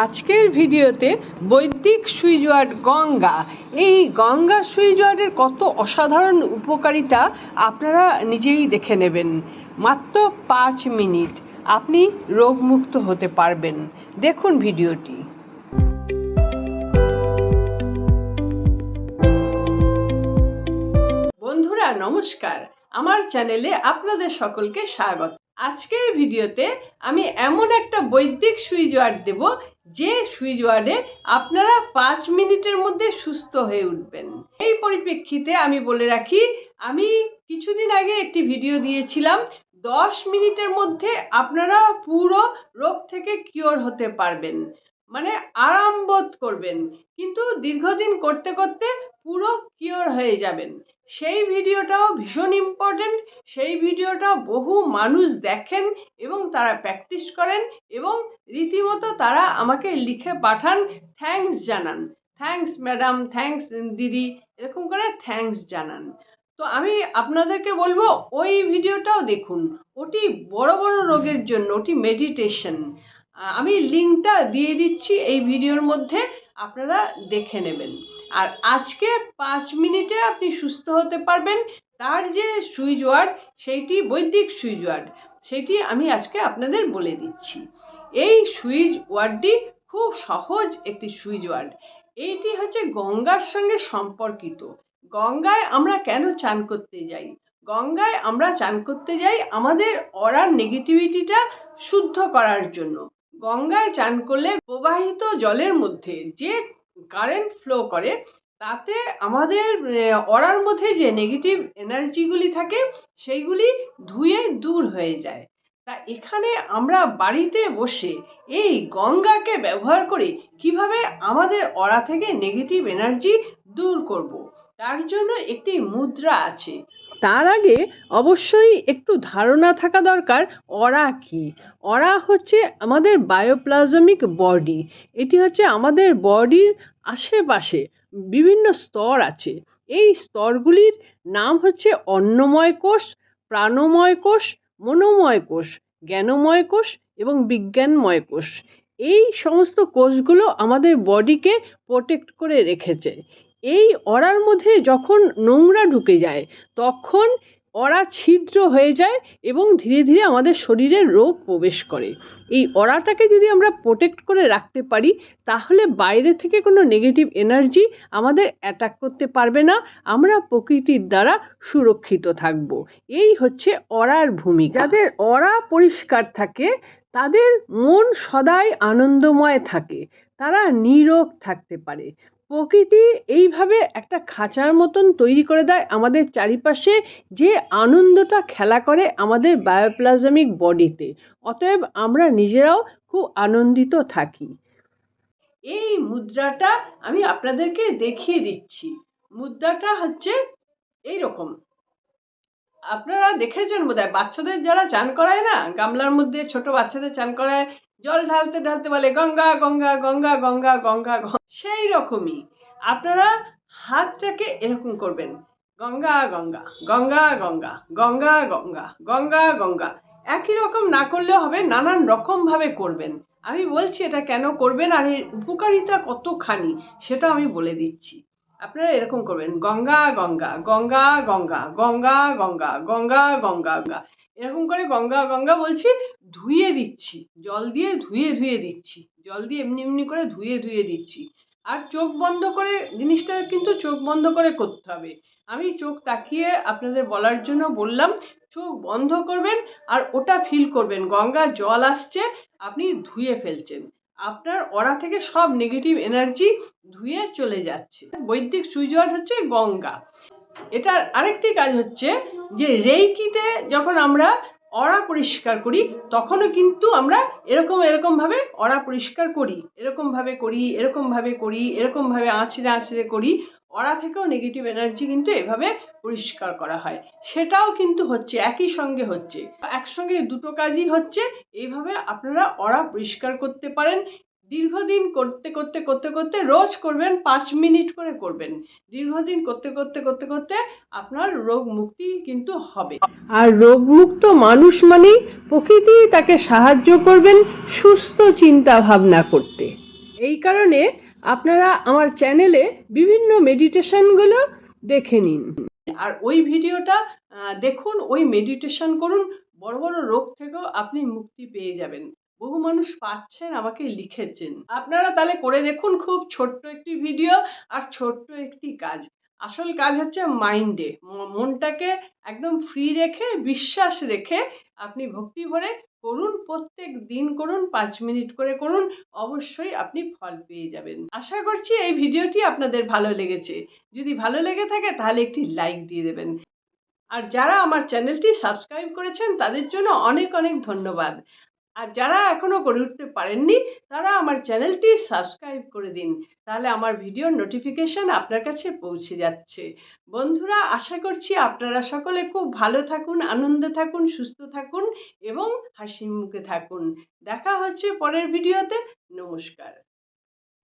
আজকের ভিডিওতে বৈদিক সুইচ ওয়ার্ড গঙ্গা। এই গঙ্গা সুইজওয়ার্ডের কত অসাধারণ উপকারিতা আপনারা নিজেই দেখে নেবেন। মাত্র পাঁচ মিনিট, আপনি রোগমুক্ত হতে পারবেন। দেখুন ভিডিওটি। বন্ধুরা, নমস্কার। আমার চ্যানেলে আপনাদের সকলকে স্বাগত। আজকের ভিডিওতে আমি এমন একটা বৈদ্যিক সুইচ ওয়ার্ড দেব, যে সুইচ ওয়ার্ডে আপনারা পাঁচ মিনিটের মধ্যে সুস্থ হয়ে উঠবেন। এই পরিপ্রেক্ষিতে আমি বলে রাখি, আমি কিছুদিন আগে একটি ভিডিও দিয়েছিলাম, দশ মিনিটের মধ্যে আপনারা পুরো রোগ থেকে কিওর হতে পারবেন। মানে আরাম বোধ করবেন। কিন্তু দীর্ঘদিন করতে করতে পুরো কিওর হয়ে যাবেন। সেই ভিডিওটাও ভীষণ ইম্পর্টেন্ট সেই ভিডিওটাও বহু মানুষ দেখেন এবং তারা প্র্যাকটিস করেন এবং রীতিমতো তারা আমাকে লিখে পাঠান থ্যাঙ্কস জানান। থ্যাঙ্কস ম্যাডাম থ্যাঙ্কস দিদি, এরকম করে থ্যাঙ্কস জানান। তো আমি আপনাদেরকে বলব, ওই ভিডিওটাও দেখুন। ওটি বড় বড় রোগের জন্য, ওটি মেডিটেশন আমি লিঙ্কটা দিয়ে দিচ্ছি এই ভিডিওর মধ্যে, আপনারা দেখে নেবেন। আর আজকে পাঁচ মিনিটে আপনি সুস্থ হতে পারবেন। তার যে সুইচ ওয়ার্ড, সেইটি বৈদিক সুইচ ওয়ার্ড, সেটি আমি আজকে আপনাদের বলে দিচ্ছি। এই সুইচ ওয়ার্ডটি খুব সহজ একটি সুইচ ওয়ার্ড। এইটি হচ্ছে গঙ্গার সঙ্গে সম্পর্কিত। গঙ্গায় আমরা কেন চান করতে যাই? গঙ্গায় আমরা চান করতে যাই আমাদের অরার নেগেটিভিটিটা শুদ্ধ করার জন্য। গঙ্গায় চান করলে প্রবাহিত জলের মধ্যে যে কারেন্ট ফ্লো করে, তাতে আমাদের অরার মধ্যে যে নেগেটিভ এনার্জিগুলি থাকে, সেইগুলি ধুয়ে দূর হয়ে যায় তা এখানে আমরা বাড়িতে বসে এই গঙ্গাকে ব্যবহার করে কীভাবে আমাদের অরা থেকে নেগেটিভ এনার্জি দূর করব। তার জন্য একটি মুদ্রা আছে তার আগে অবশ্যই একটু ধারণা থাকা দরকার, অরা কি? অরা হচ্ছে আমাদের বায়োপ্লাজমিক বডি। এটি হচ্ছে আমাদের বডির আশেপাশে বিভিন্ন স্তর আছে। এই স্তরগুলির নাম হচ্ছে অন্নময় কোষ, প্রাণময় কোষ, মনোময় কোষ, জ্ঞানময় কোষ এবং বিজ্ঞানময় কোষ। এই সমস্ত কোষগুলো আমাদের বডিকে প্রোটেক্ট করে রেখেছে। এই অরার মধ্যে যখন নোংরা ঢুকে যায়, তখন অরা ছিদ্র হয়ে যায় এবং ধীরে ধীরে আমাদের শরীরে রোগ প্রবেশ করে। এই অরাটাকে যদি আমরা প্রোটেক্ট করে রাখতে পারি, তাহলে বাইরে থেকে কোনো নেগেটিভ এনার্জি আমাদের অ্যাটাক করতে পারবে না। আমরা প্রকৃতির দ্বারা সুরক্ষিত থাকব। এই হচ্ছে অরার ভূমিকা। যাদের অরা পরিষ্কার থাকে তাদের মন সদাই আনন্দময় থাকে, তারা নীরোগ থাকতে পারে। প্রকৃতি এইভাবে একটা খাঁচার মতন তৈরি করে দেয় আমাদের চারিপাশে, যে আনন্দটা খেলা করে আমাদের বায়োপ্লাজমিক বডিতে। অতএব আমরা নিজেরাও খুব আনন্দিত থাকি। এই মুদ্রাটা আমি আপনাদেরকে দেখিয়ে দিচ্ছি। মুদ্রাটা হচ্ছে এই রকম আপনারা দেখেছেন বোধহয় বাচ্চাদের যারা চান করায় না গামলার মধ্যে ছোট বাচ্চাদের চান করায় জল ঢালতে ঢালতে বলে গঙ্গা গঙ্গা গঙ্গা গঙ্গা গঙ্গা সেই রকমই আপনারা হাতটাকে এরকম করবেন গঙ্গা গঙ্গা গঙ্গা গঙ্গা গঙ্গা গঙ্গা গঙ্গা গঙ্গা একই রকম না করলেও হবে নানান রকমভাবে করবেন আমি বলছি এটা কেন করবেন আর এর উপকারিতা কতখানি সেটা আমি বলে দিচ্ছি আপনারা এরকম করবেন, গঙ্গা গঙ্গা গঙ্গা গঙ্গা গঙ্গা গঙ্গা গঙ্গা গঙ্গা গঙ্গা। এরকম করে গঙ্গা গঙ্গা বলছি, ধুয়ে দিচ্ছি, জল দিয়ে ধুয়ে ধুয়ে দিচ্ছি, জল দিয়ে এমনি এমনি করে ধুয়ে ধুয়ে দিচ্ছি। আর চোখ বন্ধ করে, জিনিসটা কিন্তু চোখ বন্ধ করে করতে হবে। আমি চোখ তাকিয়ে আপনাদের বলার জন্য বললাম, চোখ বন্ধ করবেন আর ওটা ফিল করবেন। গঙ্গা জল আসছে, আপনি ধুয়ে ফেলছেন। আপনার অরা থেকে সব নেগেটিভ এনার্জি ধুয়ে চলে যাচ্ছে। বৈদিক সুইজওয়ার্ড হচ্ছে গঙ্গা। এটার আরেকটি কাজ হচ্ছে যে রেইকিতে যখন আমরা অরা পরিষ্কার করি, তখনও কিন্তু আমরা এরকম এরকমভাবে অরা পরিষ্কার করি। এরকমভাবে করি এরকমভাবে করি এরকমভাবে আঁচড়ে আঁচড়ে করি। অরা থেকেও নেগেটিভ এনার্জি কিন্তু এভাবে পরিষ্কার করা হয়। সেটাও কিন্তু হচ্ছে, একই সঙ্গে হচ্ছে। একসঙ্গে দুটো কাজই হচ্ছে, এইভাবে আপনারা অরা পরিষ্কার করতে পারেন। দীর্ঘদিন করতে করতে করতে করতে রোজ করবেন, পাঁচ মিনিট করে করবেন। দীর্ঘদিন করতে করতে করতে করতে আপনার রোগ মুক্তি কিন্তু হবে। আর রোগমুক্ত মানুষ মানেই প্রকৃতি তাকে সাহায্য করবেন সুস্থ চিন্তা ভাবনা করতে। এই কারণে আপনারা আমার চ্যানেলে বিভিন্ন মেডিটেশনগুলো দেখে নিন। আর ওই ভিডিওটা দেখুন, ওই মেডিটেশন করুন, বড় বড় রোগ থেকেও আপনি মুক্তি পেয়ে যাবেন। বহু মানুষ পাচ্ছেন আমাকে লিখেছেন। আপনারা তাহলে করে দেখুন খুব ছোট্ট একটি ভিডিও আর ছোট্ট একটি কাজ। আসল কাজ হচ্ছে মাইন্ডে মনটাকে একদম ফ্রি রেখে, বিশ্বাস রেখে আপনি ভক্তি ভরে করুন, প্রত্যেক দিন করুন, পাঁচ মিনিট করে করুন, অবশ্যই আপনি ফল পেয়ে যাবেন। আশা করছি এই ভিডিওটি আপনাদের ভালো লেগেছে। যদি ভালো লেগে থাকে তাহলে একটি লাইক দিয়ে দেবেন। আর যারা আমার চ্যানেলটি সাবস্ক্রাইব করেছেন তাদের জন্য অনেক অনেক ধন্যবাদ। আর যারা এখনও করে উঠতে পারেননি, তারা আমার চ্যানেলটি সাবস্ক্রাইব করে দিন। তাহলে আমার ভিডিওর নোটিফিকেশান আপনার কাছে পৌঁছে যাচ্ছে। বন্ধুরা, আশা করছি আপনারা সকলে খুব ভালো থাকুন, আনন্দে থাকুন, সুস্থ থাকুন এবং হাসি মুখে থাকুন। দেখা হচ্ছে পরের ভিডিওতে। নমস্কার।